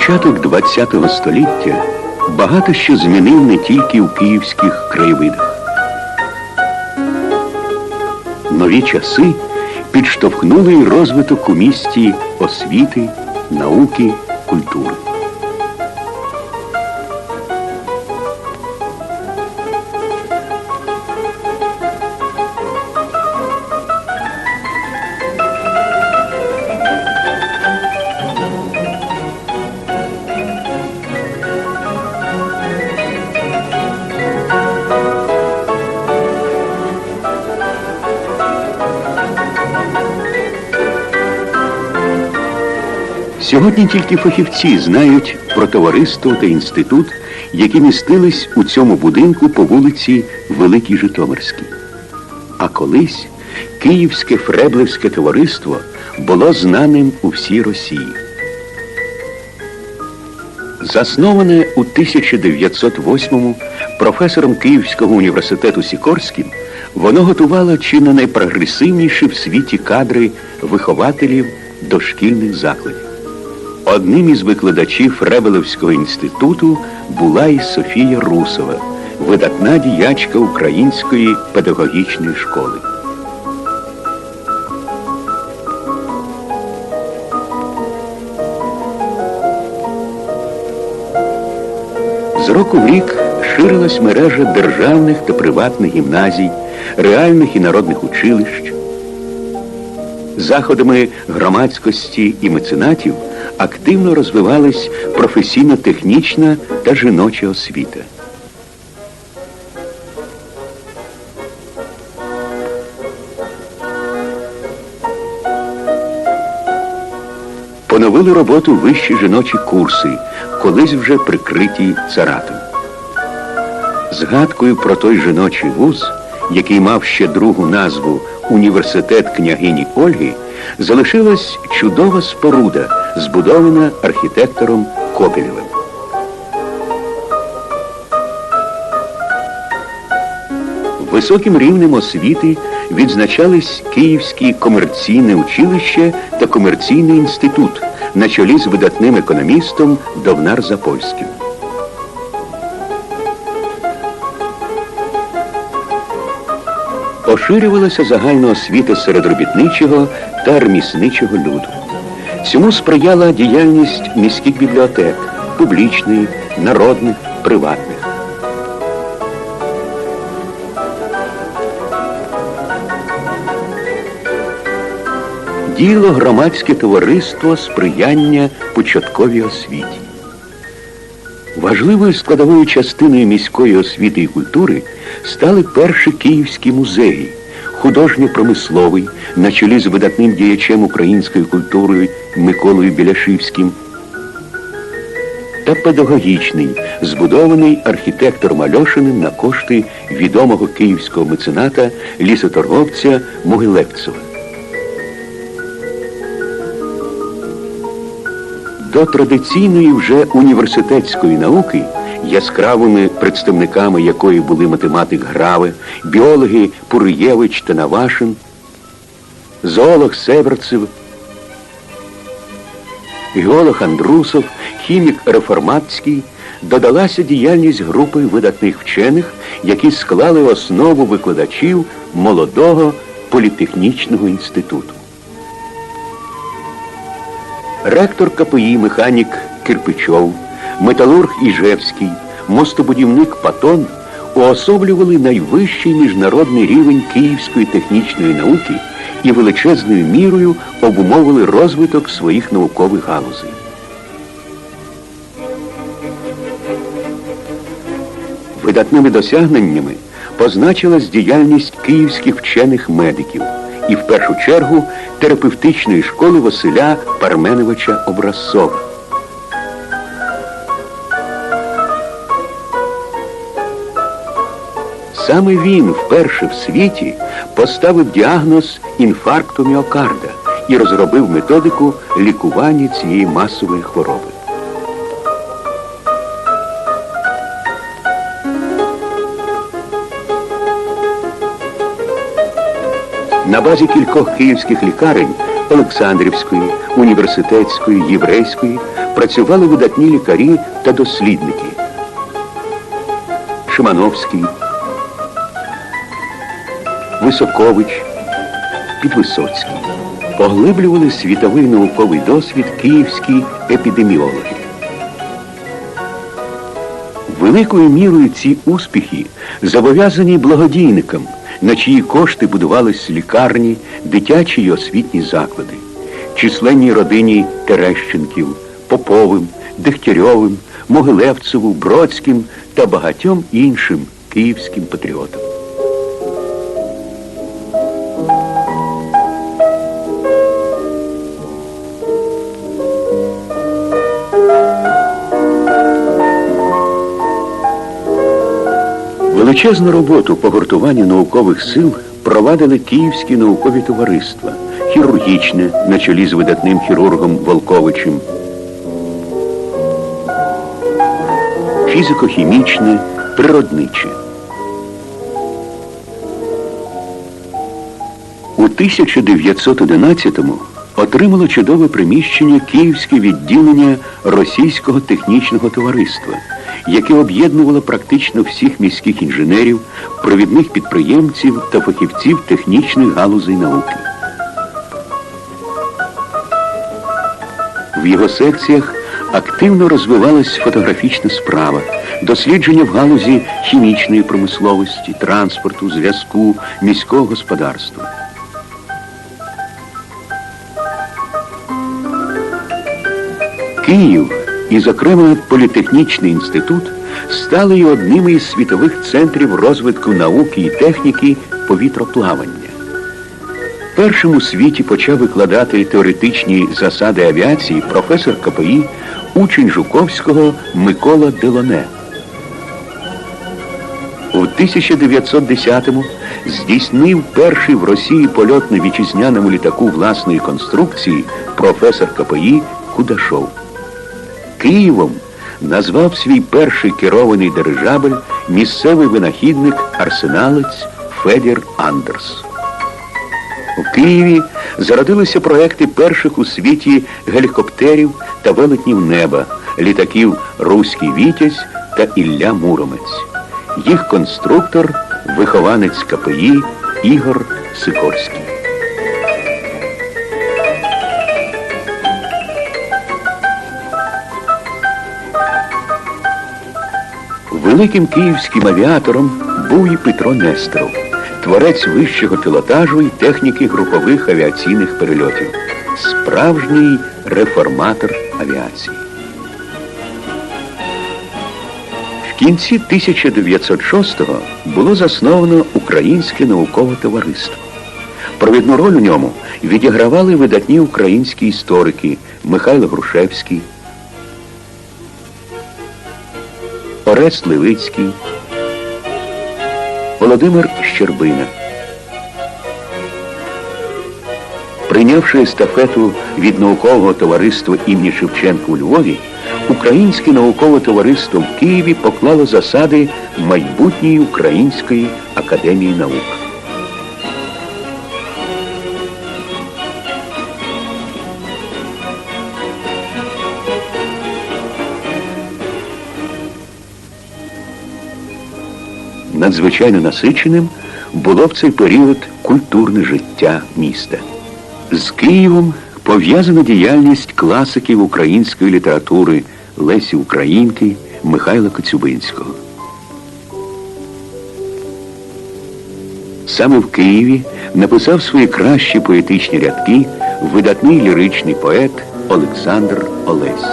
Початок ХХ століття багато що змінив не тільки у київських краєвидах. Нові часи підштовхнули розвиток у місті освіти, науки, культури. Сьогодні тільки фахівці знають про товариство та інститут, які містились у цьому будинку по вулиці Великій Житомирській. А колись Київське Фреблевське товариство було знаним у всій Росії. Засноване у 1908-му професором Київського університету Сікорським, воно готувало чи не найпрогресивніші в світі кадри вихователів дошкільних закладів. Одним із викладачів Ребелевського інституту була і Софія Русова, видатна діячка Української педагогічної школи. З року в рік ширилась мережа державних та приватних гімназій, реальних і народних училищ. Заходами громадськості і меценатів активно розвивалась професійно-технічна та жіноча освіта. Поновили роботу вищі жіночі курси, колись вже прикриті царатом. Згадкою про той жіночий вуз, який мав ще другу назву Університет княгині Ольги, залишилась чудова споруда, збудована архітектором Кобелєвим. Високим рівнем освіти відзначались Київське комерційне училище та комерційний інститут на чолі з видатним економістом Довнар Запольським. Поширювалася загальна освіта серед робітничого та ремісничого люду. Цьому сприяла діяльність міських бібліотек, публічних, народних, приватних. Діло громадське товариство сприяння початковій освіті. Важливою складовою частиною міської освіти і культури стали перші київські музеї, художньо-промисловий, на чолі з видатним діячем української культури Миколою Біляшівським, та педагогічний, збудований архітектором Альошиним на кошти відомого київського мецената лісоторговця Могилевцева. До традиційної вже університетської науки, яскравими представниками якої були математик Граве, біологи Пуриєвич та Навашин, зоолог Северцев, геолог Андрусов, хімік Реформатський, додалася діяльність групи видатних вчених, які склали основу викладачів молодого політехнічного інституту. Ректор КПІ, механік Кирпичов, металург Іжевський, мостобудівник Патон уособлювали найвищий міжнародний рівень київської технічної науки і величезною мірою обумовили розвиток своїх наукових галузей. Видатними досягненнями позначилась діяльність київських вчених медиків і в першу чергу терапевтичної школи Василя Парменовича Образцова. Саме він вперше в світі поставив діагноз інфаркту міокарда і розробив методику лікування цієї масової хвороби. На базі кількох київських лікарень Олександрівської, університетської, єврейської працювали видатні лікарі та дослідники. Шимановський, Високович, Підвисоцький поглиблювали світовий науковий досвід київські епідеміологи. Великою мірою ці успіхи зобов'язані благодійникам, на чиї кошти будувались лікарні, дитячі й освітні заклади, численній родині Терещенків, Поповим, Дегтярьовим, Могилевцеву, Бродським та багатьом іншим київським патріотам. Величезну роботу по гуртуванню наукових сил провадили київські наукові товариства, хірургічне на чолі з видатним хірургом Волковичем, фізико-хімічне, природниче. У 1911-му отримало чудове приміщення Київське відділення Російського технічного товариства, яке об'єднувало практично всіх міських інженерів, провідних підприємців та фахівців технічних галузей науки. В його секціях активно розвивалась фотографічна справа, дослідження в галузі хімічної промисловості, транспорту, зв'язку, міського господарства. Київ і, зокрема, політехнічний інститут стали й одними із світових центрів розвитку науки і техніки повітроплавання. Першим у світі почав викладати теоретичні засади авіації професор КПІ, учень Жуковського Микола Делоне. У 1910-му здійснив перший в Росії польот на вітчизняному літаку власної конструкції професор КПІ Кудашов. Києвом назвав свій перший керований дирижабель місцевий винахідник арсеналець Федір Андерс. У Києві зародилися проекти перших у світі гелікоптерів та велетнів неба, літаків Руський Вітязь та Ілля Муромець. Їх конструктор, вихованець КПІ Ігор Сикорський. Великим київським авіатором був і Петро Несторов, творець вищого пілотажу і техніки групових авіаційних перельотів, справжній реформатор авіації. В кінці 1906-го було засновано Українське наукове товариство. Провідну роль у ньому відігравали видатні українські історики Михайло Грушевський, Орест Левицький, Володимир Щербина. Прийнявши естафету від наукового товариства імені Шевченка у Львові, Українське наукове товариство в Києві поклало засади майбутньої Української академії наук. Надзвичайно насиченим було в цей період культурне життя міста. З Києвом пов'язана діяльність класиків української літератури Лесі Українки, Михайла Коцюбинського. Саме в Києві написав свої кращі поетичні рядки видатний ліричний поет Олександр Олесь.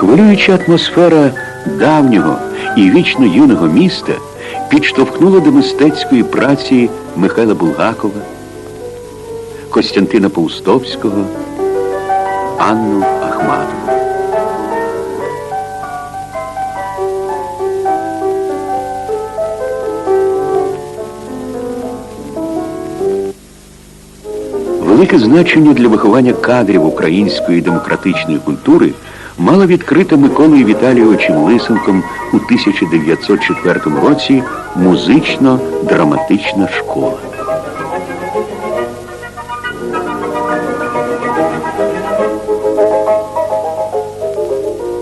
Хвилююча атмосфера давнього і вічно юного міста підштовхнула до мистецької праці Михайла Булгакова, Костянтина Паустовського, Анну Ахматову. Велике значення для виховання кадрів української демократичної культури мала відкрита Миколою Віталійовичем Лисенком у 1904 році музично-драматична школа.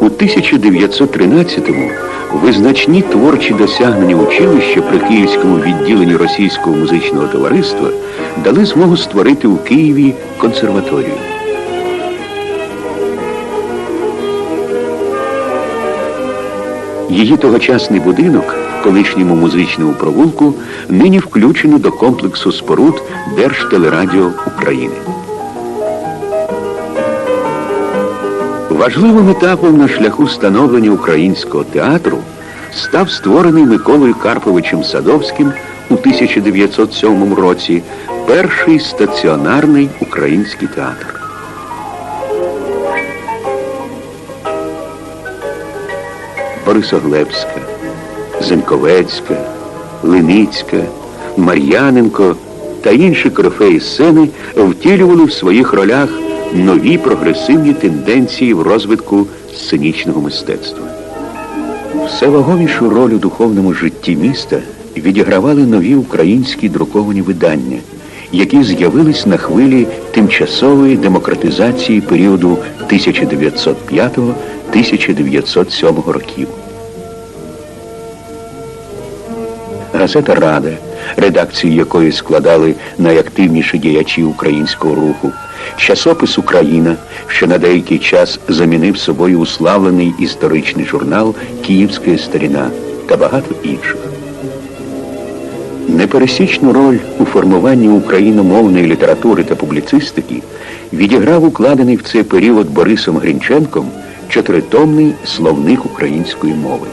У 1913-му визначні творчі досягнення училища при київському відділенні Російського музичного товариства дали змогу створити у Києві консерваторію. Її тогочасний будинок колишньому музичному провулку нині включено до комплексу споруд Держтелерадіо України. Важливим етапом на шляху становлення українського театру став створений Миколою Карповичем Садовським у 1907 році перший стаціонарний український театр. Борисоглебська, Зенковецька, Линицька, Мар'яненко та інші корифеї сцени втілювали в своїх ролях нові прогресивні тенденції в розвитку сценічного мистецтва. Все вагомішу роль у духовному житті міста відігравали нові українські друковані видання, які з'явились на хвилі тимчасової демократизації періоду 1905-1907 років. Газета Рада, редакцію якої складали найактивніші діячі українського руху, часопис Україна, що на деякий час замінив собою уславлений історичний журнал Київська старіна та багато інших. Непересічну роль у формуванні україномовної літератури та публіцистики відіграв укладений в цей період Борисом Грінченком чотиритомний словник української мови.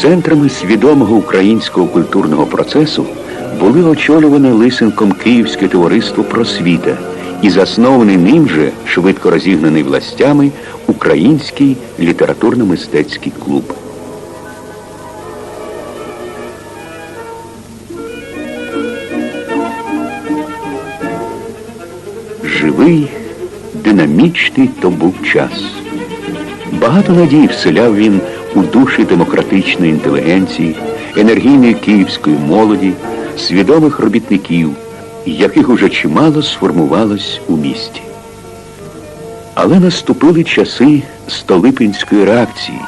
Центрами свідомого українського культурного процесу були очолюване Лисенком Київське товариство просвіта і заснований ним же, швидко розігнаний властями, Український літературно-мистецький клуб. Живий, динамічний то був час. Багато надій вселяв він у душі демократичної інтелігенції, енергійної київської молоді, свідомих робітників, яких уже чимало сформувалось у місті. Але наступили часи Столипинської реакції,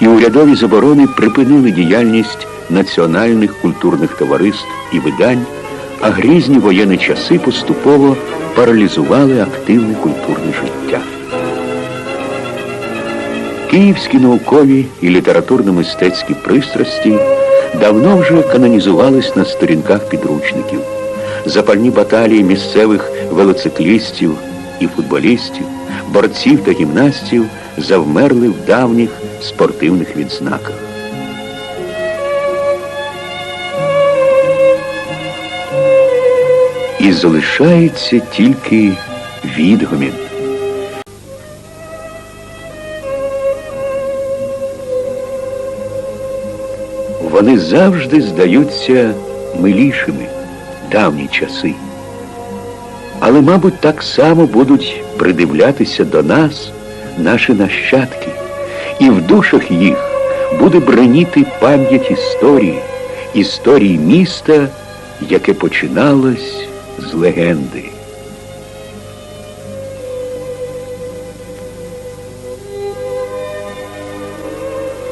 і урядові заборони припинили діяльність національних культурних товариств і видань, а грізні воєнні часи поступово паралізували активне культурне життя. Київські наукові і літературно-мистецькі пристрасті давно вже канонізувались на сторінках підручників. Запальні баталії місцевих велоциклістів і футболістів, борців та гімнастів завмерли в давніх спортивних відзнаках. І залишається тільки відгомін. Вони завжди здаються милішими давні часи. Але, мабуть, так само будуть придивлятися до нас наші нащадки, і в душах їх буде бреніти пам'ять історії, історії міста, яке починалось легенди.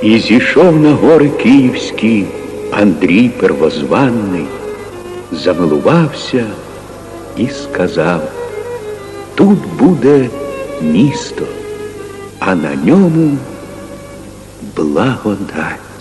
І зійшов на гори київські Андрій Первозванний, замилувався і сказав, тут буде місто, а на ньому благодать.